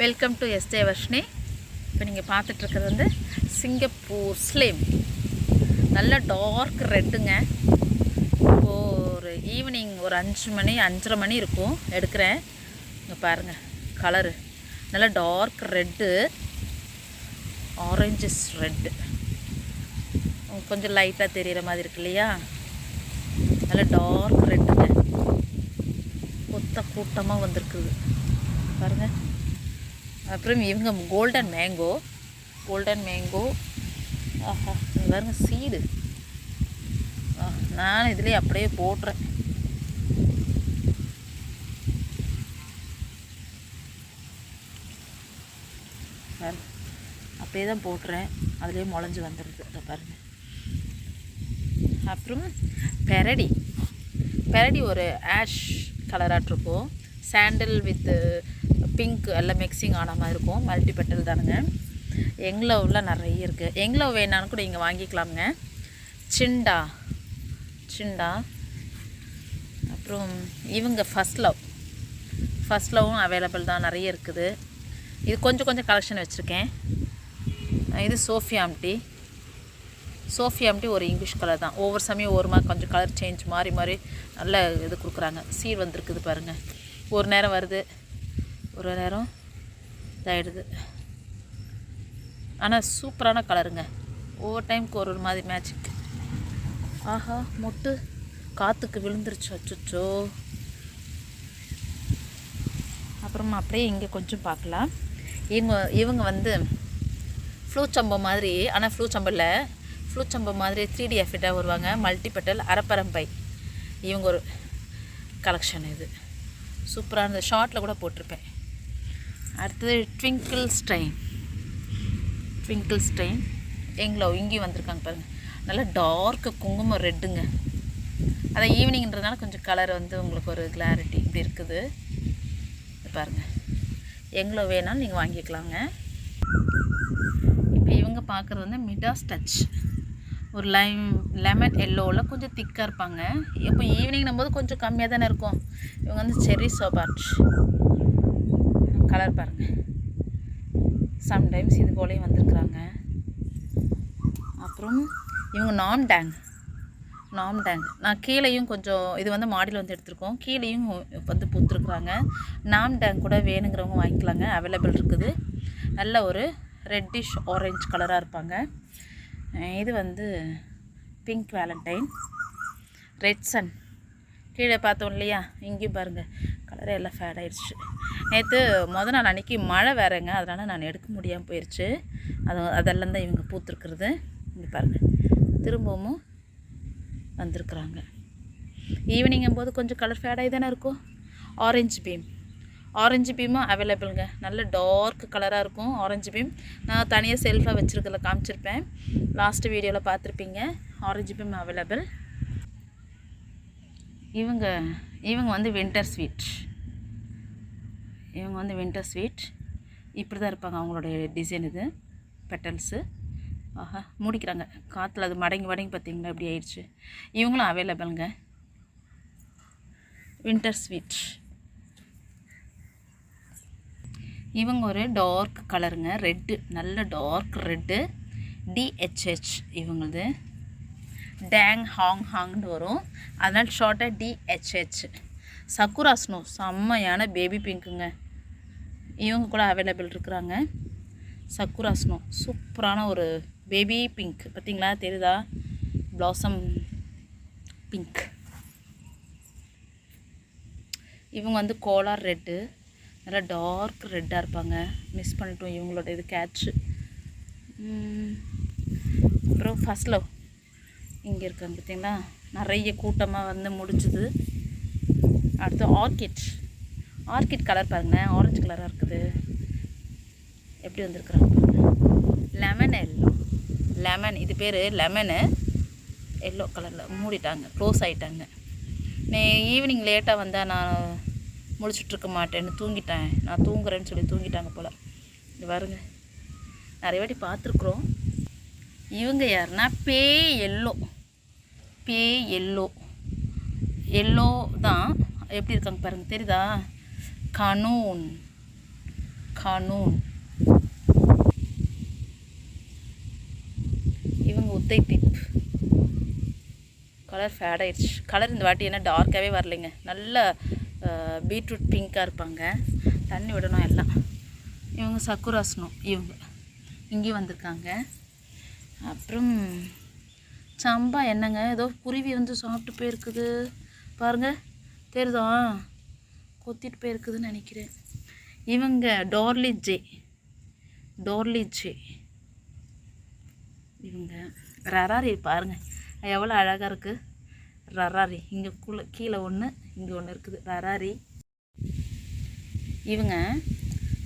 Welcome to yesterday Varshini இப்போ நீங்கள் பார்த்துட்ருக்கிறது வந்து சிங்கப்பூர் ஸ்லிம் நல்ல டார்க் ரெட்டுங்க இப்போது ஒரு ஈவினிங் ஒரு அஞ்சு மணி அஞ்சரை மணி இருக்கும். எடுக்கிறேன். இங்கே பாருங்கள் கலரு நல்ல டார்க் ரெட்டு ஆரஞ்சஸ் ரெட்டு கொஞ்சம் லைட்டாக தெரிகிற மாதிரி இருக்கு இல்லையா? நல்ல டார்க் ரெட்டுங்க கொத்த கூட்டமாக வந்திருக்குது. பாருங்கள் அப்புறம் இவங்க கோல்டன் மேங்கோ கோல்டன் மேங்கோ ஆஹா பாருங்க சீடு நான் இதுலேயே அப்படியே போடுறேன் பாருங்க அப்படியே தான் போட்டுறேன். அதுலேயே முளைஞ்சு வந்துடுது அதை பாருங்கள் அப்புறம் பெரடி பெரடி ஒரு ஆஷ் கலராட்டிருக்கும் சாண்டில் வித்து பிங்க் எல்லாம் மிக்சிங் ஆன மாதிரி இருக்கும். மல்டி பெட்டல் தானுங்க. எங்லோவில் நிறைய இருக்குது எங்லோ வேணான்னு கூட இங்கே வாங்கிக்கலாமுங்க. சிண்டா. சிண்டா. அப்புறம் இவங்க ஃபஸ்ட் லவ் ஃபஸ்ட் லவ்வும் அவைலபிள் தான். நிறைய இருக்குது. இது கொஞ்சம் கொஞ்சம் கலெக்ஷன் வச்சுருக்கேன். இது சோஃபியாம்டி சோஃபியாம்டி ஒரு இங்கிலீஷ் கலர் தான். ஒவ்வொரு சமயம் ஒரு மாதிரி கொஞ்சம் கலர் சேஞ்ச் மாறி மாறி நல்ல இது கொடுக்குறாங்க. சீர் வந்திருக்குது பாருங்கள் ஒரு நேரம் வருது. ஒரு நேரம் இதாகிடுது ஆனால் சூப்பரான கலருங்க. ஒவ்வொரு டைமுக்கு ஒரு ஒரு மாதிரி மேட்சிக் ஆஹா மொட்டு காற்றுக்கு விழுந்துருச்சு. அச்சுச்சோ. அப்புறமா அப்படியே இங்கே கொஞ்சம் பார்க்கலாம். இவங்க இவங்க வந்து ஃப்ளூச்சம்பம் மாதிரி ஆனால் ஃப்ளூச்சம்பில் ஃப்ளூச்சம்பம் மாதிரி த்ரீ டி எஃபிட்டாக வருவாங்க. மல்டிபெட்டல் அரப்பரம்பை. இவங்க ஒரு கலெக்ஷன் இது. சூப்பரான ஷார்ட்டில் கூட போட்டிருப்பேன். அடுத்தது ட்விங்கிள் ஸ்ட்ரெயின். Twinkle strain. எங்களோ இங்கேயும் வந்திருக்காங்க பாருங்கள் நல்லா டார்க்கு குங்குமம் ரெட்டுங்க. அதான் ஈவினிங்ன்றதுனால கொஞ்சம் கலர் வந்து உங்களுக்கு ஒரு கிளாரிட்டி இப்படி இருக்குது. பாருங்கள் எங்களோ வேணாலும் நீங்கள் வாங்கிக்கலாங்க. இப்போ இவங்க பார்க்குறது வந்து மிடாஸ் டச் ஒரு லைம் லெமன் எல்லோவில் கொஞ்சம் திக்காக இருப்பாங்க. இப்போ ஈவினிங்னும் போது கொஞ்சம் கம்மியாக தானே இருக்கும். இவங்க வந்து செரி சோபாட் கலர் பாருங்கள் சம்டைம்ஸ் இது போலேயும் வந்திருக்குறாங்க. அப்புறம் இவங்க நாம் டேங் நாம் டேங் நான் கீழேயும் கொஞ்சம் இது வந்து மாடியில் வந்து எடுத்திருக்கோம். கீழேயும் வந்து பூத்துருக்குறாங்க. நாம் டேங் கூட வேணுங்கிறவங்க வாங்கிக்கலாங்க. அவைலபிள் இருக்குது. நல்ல ஒரு ரெட்டிஷ் ஆரஞ்சு கலராக இருப்பாங்க. இது வந்து பிங்க் வேலண்டைன் ரெட் சன் கீழே பார்த்தோம் இல்லையா? இங்கேயும் பாருங்கள் கலரே எல்லாம் ஃபேட் ஆயிடுச்சு. நேற்று மொதல் நாள் அன்றைக்கி மழை வேறங்க. அதனால் நான் எடுக்க முடியாமல் போயிடுச்சு அது அதெல்லாம் தான் இவங்க பூத்துருக்குறது. இங்கே பாருங்கள் திரும்பவும் வந்திருக்குறாங்க. ஈவினிங்கும் போது கொஞ்சம் கலர் ஃபேடாகி தானே இருக்கும்? ஆரஞ்சு பீம் ஆரஞ்சு பீமும் அவைலபிளுங்க நல்ல டார்க் கலராக இருக்கும் ஆரஞ்சு பீம் நான் தனியாக செல்ஃபாக வச்சுருக்கல காமிச்சிருப்பேன். லாஸ்ட் வீடியோவில் பார்த்துருப்பீங்க. ஆரஞ்சு பீம் அவைலபிள் இவங்க இவங்க வந்து வின்டர் ஸ்வீட் இவங்க வந்து வின்டர் ஸ்வீட் இப்படி தான் இருப்பாங்க அவங்களுடைய டிசைன் இது பெட்டல்ஸு ஆஹா மூடிக்கிறாங்க. காற்றுல அது மடங்கி மடங்கி பார்த்திங்களா? இப்படி ஆயிடுச்சு. இவங்களும் அவைலபிளுங்க வின்டர் ஸ்வீட் இவங்க ஒரு டார்க் கலருங்க ரெட்டு நல்ல டார்க் ரெட்டு டிஹெச்ஹெச் இவங்களது. டேங் ஹாங் ஹாங்னு வரும். அதனால் ஷார்ட்டாக டிஹெச்ஹெச் சக்குரா ஸ்னோ செம்மையான பேபி பிங்க்குங்க இவங்க கூட அவைலபிள் இருக்கிறாங்க. சக்குரா ஸ்னோ சூப்பரான ஒரு பேபி பிங்க் பார்த்தீங்களா? தெரியுதா? ப்ளாசம் பிங்க் இவங்க வந்து கோலார் ரெட்டு நல்லா டார்க் ரெட்டாக இருப்பாங்க. மிஸ் பண்ணிட்டோம் இவங்களோட இது கேட்ச் அப்புறம் ஃபஸ்ட் லவ் இங்கே இருக்காங்க பார்த்தீங்களா நிறைய கூட்டமாக வந்து முடிச்சுது அடுத்து ஆர்கிட் ஆர்கிட் கலர் பாருங்களேன் ஆரஞ்சு கலராக இருக்குது. எப்படி வந்திருக்குறாங்க லெமன் எல்லோ லெமன் இது பேர் லெமனு எல்லோ கலரில் மூடிட்டாங்க. க்ளோஸ் ஆகிட்டாங்க நீ ஈவினிங் லேட்டாக வந்தால் நான் முடிச்சுட்ருக்க மாட்டேன்னு தூங்கிட்டேன். நான் தூங்குறேன்னு சொல்லி தூங்கிட்டாங்க போல். இது பாருங்க. நிறைய வாட்டி பார்த்துருக்குறோம். இவங்க யாருன்னா bay yellow. Bay yellow. Yellow தான். எப்படி இருக்காங்க பாருங்கள் தெரியுதா? கனூன். கனூன். இவங்க உத்தை டிப் கலர் ஃபேட் ஆயிடுச்சு. கலர் இந்த வாட்டி என்ன டார்க்காகவே வரலைங்க. நல்ல பீட்ரூட் பிங்க்காக இருப்பாங்க. தண்ணி விடணும் எல்லாம். இவங்க சக்குராசனம் இவங்க. இங்கேயும் வந்திருக்காங்க. அப்புறம் சம்பா என்னங்க? ஏதோ குருவி வந்து சாப்பிட்டு போயிருக்குது. பாருங்க தெரியுதா? கொத்திட்டு போயிருக்குதுன்னு நினைக்கிறேன். இவங்க டோர்லி ஜே. டோர்லி ஜே. இவங்க ரராரி பாருங்கள் எவ்வளோ அழகாக இருக்குது ரராரி. இங்கே குள்ள கீழே ஒன்று இங்கே ஒன்று இருக்குது. ரராரி. இவங்க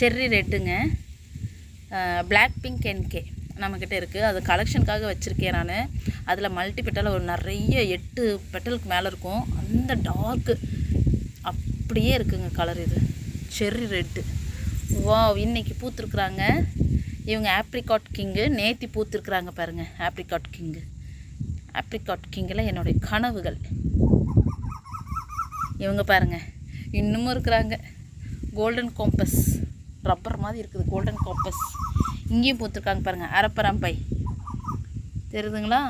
செர்ரி ரெட்டுங்க. பிளாக் பிங்க் என்கே நம்மக்கிட்ட இருக்குது அது கலெக்ஷனுக்காக வச்சுருக்கேன் நான். அதில் மல்டி பெட்டல் ஒரு நிறைய எட்டு பெட்டலுக்கு மேலே இருக்கும். அந்த டார்க்கு அப்படியே இருக்குங்க கலர் இது. செர்ரி ரெட்டு வா இன்றைக்கி பூத்துருக்குறாங்க. இவங்க ஆப்ரிகாட் கிங்கு நேத்தி பூத்துருக்குறாங்க பாருங்கள் ஆப்ரிகாட் கிங்கு ஆப்ரிகாட் கிங்கில் என்னுடைய கனவுகள். இவங்க பாருங்க இன்னமும் இருக்கிறாங்க. கோல்டன் காம்பஸ் ரப்பர் மாதிரி இருக்குது கோல்டன் காம்பஸ் இங்கேயும் பூத்துருக்காங்க பாருங்கள் அரப்பரம்பை. தெரியுதுங்களா?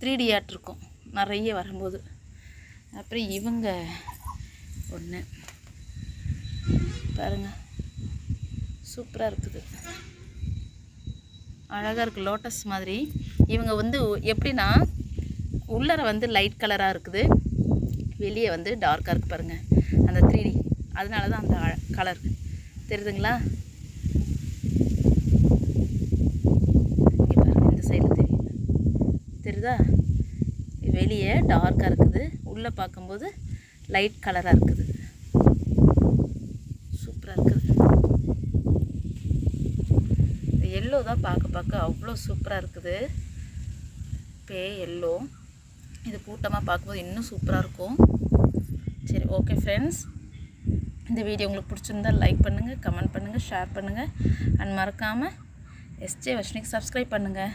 த்ரீ டி ஆர்ட் இருக்கும். நிறைய வரும்போது. அப்புறம் இவங்க ஒன்று பாருங்கள் சூப்பராக இருக்குது. அழகாக இருக்குது லோட்டஸ் மாதிரி. இவங்க வந்து எப்படின்னா உள்ளர வந்து லைட் கலராக இருக்குது. வெளியே வந்து டார்க்காக இருக்குது பாருங்கள் அந்த த்ரீடி அதனால தான் அந்த கலர் தெரியுதுங்களா இங்கே பாருங்க இந்த சைடில் தெரியுது தெரியுதா? வெளியே டார்க்காக இருக்குது. உள்ளே பார்க்கும்போது லைட் கலராக இருக்குது. சூப்பராக இருக்குது. எல்லோ தான் பார்க்க பார்க்க அவ்வளோ சூப்பராக இருக்குது. பே எல்லோ இது கூட்டமாக பார்க்கும்போது இன்னும் சூப்பராக இருக்கும். சரி ஓகே ஃப்ரெண்ட்ஸ் இந்த வீடியோ உங்களுக்கு பிடிச்சிருந்தா லைக் பண்ணுங்கள் கமெண்ட் பண்ணுங்கள் ஷேர் பண்ணுங்கள் அண்ட் மறக்காமல் எஸ்ஜே வர்ஷினிக்கு சப்ஸ்கிரைப் பண்ணுங்கள்